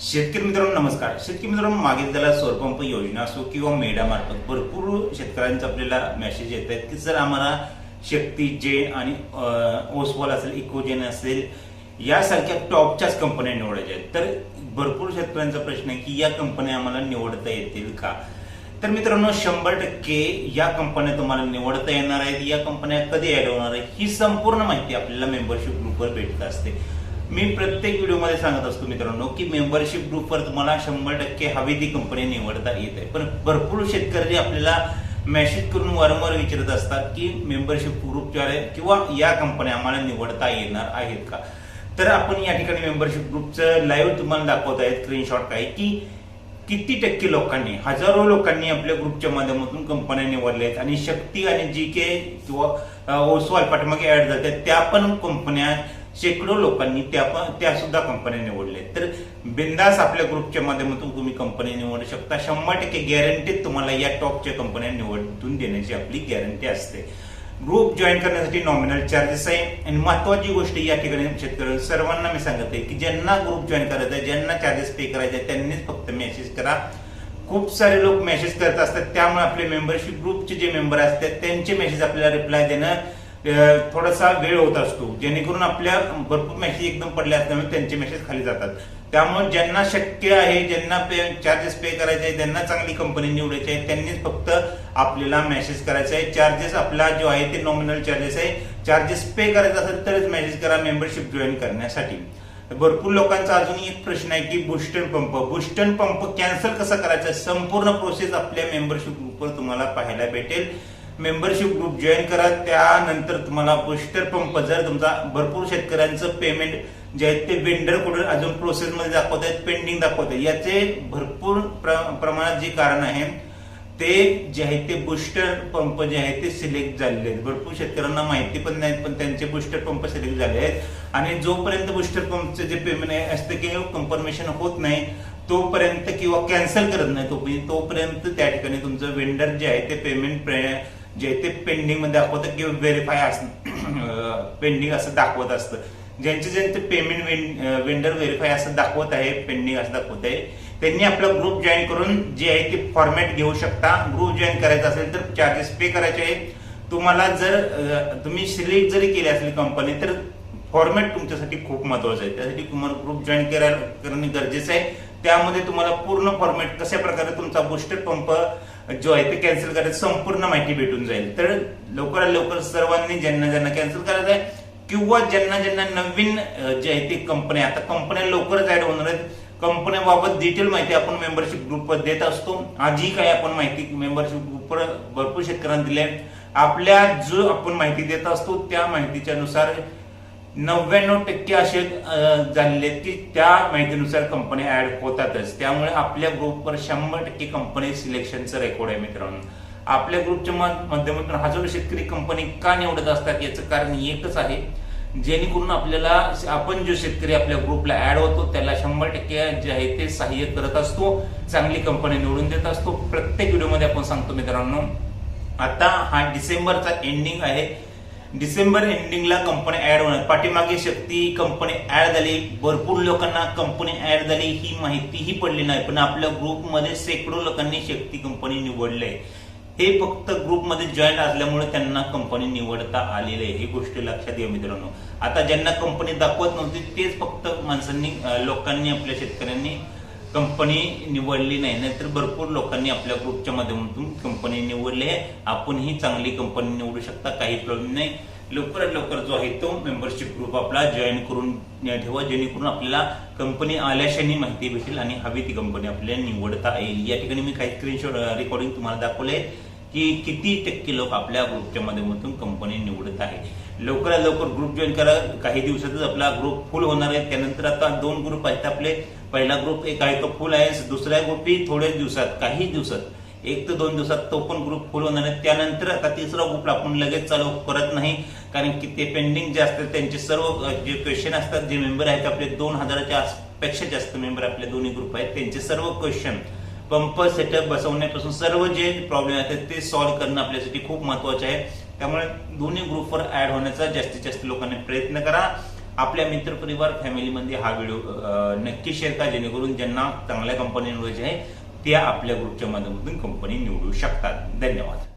शेतकरी मित्रांनो नमस्कार. शेतकरी मित्रांनो मागील त्याला सौरपंप योजना असो किंवा मेडा मार्फत भरपूर शेतकऱ्यांचा आपल्याला मेसेज येत आहेत की सर आम्हाला शक्ती जे आणि अं, ओसवाल असेल इकोजेन असेल यासारख्या टॉपच्याच कंपन्या निवडायच्या आहेत. तर भरपूर शेतकऱ्यांचा प्रश्न आहे की या कंपन्या आम्हाला निवडता येतील का? तर मित्रांनो शंभर टक्के या कंपन्या तुम्हाला निवडता येणार आहेत. या कंपन्या कधी ऍड होणार आहे ही संपूर्ण माहिती आपल्याला मेंबरशिप ग्रुपवर भेटत असते. मी प्रत्येक व्हिडिओमध्ये सांगत असतो मित्रांनो की मेंबरशिप ग्रुपवर तुम्हाला शंभर टक्के हवी ती कंपनी निवडता येत आहे. पण भरपूर शेतकरी आपल्याला मेसेज करून वारंवार विचारत असतात की मेंबरशिप ग्रुपद्वारे किंवा या कंपन्या आम्हाला निवडता येणार आहेत का? तर आपण या ठिकाणी मेंबरशिप ग्रुपचं लाईव्ह तुम्हाला दाखवत आहेत स्क्रीनशॉट काय की किती टक्के लोकांनी हजारो लोकांनी आपल्या ग्रुपच्या माध्यमातून कंपन्या निवडल्या आहेत आणि शक्ती आणि जी के किंवा ओसवाल पाठीमागे ऍड जातात त्या पण कंपन्या शेकडो लोकांनी त्या पण त्या सुद्धा कंपन्या निवडल्या तर बिंदास आपल्या ग्रुपच्या माध्यमातून तुम्ही कंपनी निवडू शकता. शंभर टक्के गॅरंटीत तुम्हाला या टॉपच्या कंपन्या निवडून देण्याची आपली गॅरंटी असते. ग्रुप जॉईन करण्यासाठी नॉमिनल चार्जेस आहे. आणि महत्वाची गोष्ट या ठिकाणी शेतकरी सर्वांना मी सांगत आहे की ज्यांना ग्रुप जॉईन करायचा आहे ज्यांना चार्जेस पे करायचे त्यांनीच फक्त मेसेज करा. खूप सारे लोक मेसेज करत असतात. त्यामुळे आपले मेंबरशिप ग्रुपचे जे मेंबर असतात त्यांचे मेसेज आपल्याला रिप्लाय देणं थोडासा वेळ होत असतो जेणेकरून आपल्या भरपूर मेसेज एकदम पडले असल्यामुळे त्यांचे मेसेज खाली जातात. त्यामुळे ज्यांना शक्य आहे ज्यांना पे चार्जेस पे करायचे आहे ज्यांना चांगली कंपनी निवडायची आहे त्यांनीच फक्त आपल्याला मेसेज करायचा आहे चार्जेस आपला जो आहे ते नॉमिनल चार्जेस आहे. चार्जेस पे करायचा असेल तरच मेसेज करा मेंबरशिप जॉईन करण्यासाठी. भरपूर लोकांचा अजून एक प्रश्न आहे की booster pump booster pump cancel कसा करायचा? संपूर्ण प्रोसेस आपल्या मेंबरशिप ग्रुपवर तुम्हाला पाहायला भेटेल. मेंबरशिप ग्रुप जॉईन करा. त्यानंतर तुम्हाला बुस्टर पंप जर तुमचा भरपूर शेतकऱ्यांचं पेमेंट जे आहे ते वेंडर अजून प्रोसेसमध्ये दाखवत आहेत पेंडिंग दाखवत आहेत. याचे भरपूर प्र- प्रमाणात जे कारण आहे ते जे आहे ते बुस्टर पंप जे आहे ते सिलेक्ट झालेले आहेत. भरपूर शेतकऱ्यांना माहिती पण नाहीत पण त्यांचे बुस्टर पंप सिलेक्ट झाले आहेत. आणि जोपर्यंत बुस्टर पंपचे जे पेमेंट आहे असते किंवा कन्फर्मेशन होत नाही तोपर्यंत किंवा कॅन्सल करत नाही तोपर्यंत तोपर्यंत त्या ठिकाणी तुमचं वेंडर जे आहे ते पेमेंट जे ते पेंडिंगमध्ये दाखवतं किंवा व्हेरीफाय अस पेंडिंग असं दाखवत असतं. ज्यांचे ज्यांचे पेमेंट वेंडर व्हेरीफाय असं दाखवत आहे पेंडिंग असं दाखवत आहे त्यांनी आपला ग्रुप जॉईन करून जे आहे ते फॉर्मॅट घेऊ शकता. ग्रुप जॉईन करायचा असेल तर चार्जेस पे करायचे आहेत. तुम्हाला जर तुम्ही सिलेक्ट जरी केली असली कंपनी तर फॉर्मॅट तुमच्यासाठी खूप महत्वाचं आहे. त्यासाठी तुम्हाला ग्रुप जॉईन करायला करणे गरजेचं आहे. त्यामध्ये तुम्हाला पूर्ण फॉर्मॅट कशा प्रकारे तुमचा बुस्टर पंप जो आहे ते कॅन्सल करायचं संपूर्ण माहिती भेटून जाईल. तर लवकरात लवकर सर्वांनी ज्यांना ज्यांना कॅन्सल करायचं आहे किंवा ज्यांना ज्यांना नवीन जे आहे ते कंपन्या आता कंपन्या लवकरच ऍड होणार आहेत. कंपन्याबाबत डिटेल माहिती आपण मेंबरशिप ग्रुपवर देत असतो. आजही काही आपण माहिती मेंबरशिप ग्रुपवर भरपूर शेतकऱ्यांना दिली आहे. आपल्या जो आपण माहिती देत असतो त्या माहितीच्या नुसार नव्याण्णव टक्के असे झालेले आहेत की त्या माहितीनुसार कंपन्या ऍड होतातच. त्यामुळे आपल्या ग्रुपवर शंभर टक्के कंपनी सिलेक्शनचं रेकॉर्ड आहे मित्रांनो. आपल्या ग्रुपच्या माध्यमातून हजारो शेतकरी कंपनी का निवडत असतात याचं कारण एकच आहे जेणेकरून आपल्याला आपण जो शेतकरी आपल्या ग्रुपला ऍड होतो त्याला शंभर टक्के जे आहे ते सहाय्य करत असतो चांगली कंपनी निवडून देत असतो. प्रत्येक व्हिडिओमध्ये आपण सांगतो मित्रांनो. आता हा डिसेंबरचा एंडिंग आहे. डिसेंबर एंडिंगला कंपनी ऍड होणार. पाठीमागे शक्ती कंपनी ऍड झाली. भरपूर लोकांना कंपनी ऍड झाली. ही माहितीही पडली नाही. पण आपल्या ग्रुपमध्ये शेकडो लोकांनी शक्ती कंपनी निवडले हे फक्त ग्रुपमध्ये जॉईन असल्यामुळे त्यांना कंपनी निवडता आलेली आहे. ही गोष्ट लक्षात घ्या मित्रांनो. आता ज्यांना कंपनी दाखवत नव्हती तेच फक्त माणसांनी लोकांनी आपल्या शेतकऱ्यांनी कंपनी निवडली नाही नाहीतर भरपूर लोकांनी आपल्या ग्रुपच्या माध्यमातून कंपनी निवडली आहे. आपणही चांगली कंपनी निवडू शकता काही प्रॉब्लेम नाही. लवकरात लवकर जो आहे तो मेंबरशिप ग्रुप आपला जॉईन करून ठेवा जेणेकरून आपल्याला कंपनी आल्याशाने माहिती भेटेल आणि हवी ती कंपनी आपल्याला निवडता येईल. या ठिकाणी मी काही स्क्रीनशॉट रेकॉर्डिंग तुम्हाला दाखवले. की किती टक्के लोक आपल्या ग्रुपच्या माध्यमातून कंपनी निवडत आहे लवकरात लवकर ग्रुप जॉईन करा. काही दिवसातच आपला ग्रुप फुल होणार आहे. त्यानंतर आता दोन ग्रुप आहेत आपले. पहिला ग्रुप एक आहे तो फुल आहे. दुसरा ग्रुपही थोड्याच दिवसात काही दिवसात. एक ते दोन दिवसात तो पण ग्रुप फुल होणार आहे. त्यानंतर आता तिसरा ग्रुप आपण लगेच चालू करत नाही. कारण की ते पेंडिंग जे असतात त्यांचे सर्व जे क्वेश्चन असतात जे मेंबर आहेत आपले दोन हजाराच्या पेक्षा जास्त मेंबर आपले दोन्ही ग्रुप आहेत. त्यांचे सर्व क्वेश्चन पंप सेटअप बसवण्यापासून सर्व जे प्रॉब्लेम आहेत ते सॉल्व्ह करणं आपल्यासाठी खूप महत्त्वाचे आहे. त्यामुळे दोन्ही ग्रुपवर ऍड होण्याचा जास्तीत जास्त लोकांनी प्रयत्न करा. आपल्या मित्रपरिवार फॅमिलीमध्ये हा व्हिडिओ नक्की शेअर करा जेणेकरून ज्यांना चांगल्या कंपनी निवडायची आहे त्या आपल्या ग्रुपच्या माध्यमातून कंपनी निवडू शकतात. धन्यवाद.